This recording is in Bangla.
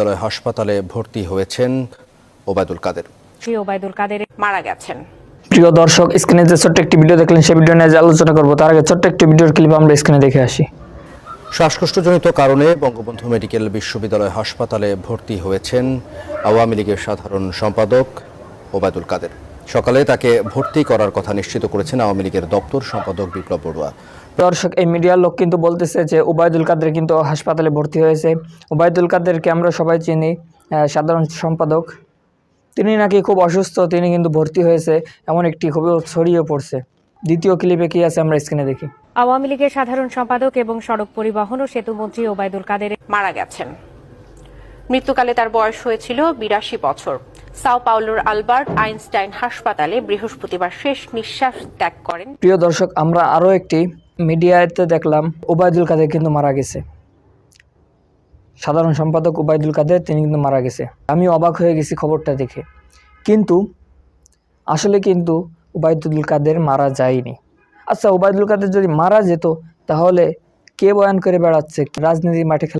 বিশ্ববিদ্যালয় হাসপাতালে ভর্তি হয়েছেন ওবায়দুল কাদের। ওবায়দুল কাদের মারা গেছেন। প্রিয় দর্শক স্ক্রিনে যে ছোট্ট একটি ভিডিও দেখলেন সেই ভিডিও নিয়ে আলোচনা করব তার আগে ছোট্ট একটি ভিডিওর ক্লিপ আমরা স্ক্রিনে দেখে আসি। শ্বাসকষ্টজনিত কারণে বঙ্গবন্ধু মেডিকেল বিশ্ববিদ্যালয় হাসপাতালে ভর্তি হয়েছেন আওয়ামী লীগের সাধারণ সম্পাদক ওবায়দুল কাদের। সকালে তাকে ভর্তি করার কথা নিশ্চিত করেছেন আওয়ামী লীগের দপ্তর সম্পাদক বিপ্লব বড়ুয়া। দর্শক এই মিডিয়ার লোক কিন্তু বলতেছে যে উবায়দুল কাদের কিন্তু হাসপাতালে ভর্তি হয়েছে। উবায়দুল কাদেরকে আমরা সবাই চিনি সাধারণ সম্পাদক। তিনি নাকি খুব অসুস্থ তিনি কিন্তু ভর্তি হয়েছে এমন একটি খুবই ছড়িয়ে পড়ছে। দ্বিতীয় ক্লিপে কি আছে আমরা স্ক্রিনে দেখি। আওয়ামী লীগের সাধারণ সম্পাদক এবং সড়ক পরিবহন ও সেতু মন্ত্রী ওবায়দুল কাদের মারা গেছেন। মৃত্যুকালে তার বয়স হয়েছিল বিরাশি বছর। সাও পাউলোর আলবার্ট আইনস্টাইন হাসপাতালে বৃহস্পতিবার শেষ নিঃশ্বাস ত্যাগ করেন। প্রিয় দর্শক আমরা আরও একটি মিডিয়াতে দেখলাম ওবায়দুল কাদের কিন্তু মারা গেছে। সাধারণ সম্পাদক ওবায়দুল কাদের, তিনি কিন্তু মারা গেছে। আমি অবাক হয়ে গেছি খবরটা দেখে। কিন্তু, আসলে কিন্তু ওবায়দুল কাদের মারা যায়নি। আচ্ছা ওবায়দুল কাদের যদি মারা যেত, তাহলে কে বয়ান করে বেড়াচ্ছে? রাজনীতির মাঠে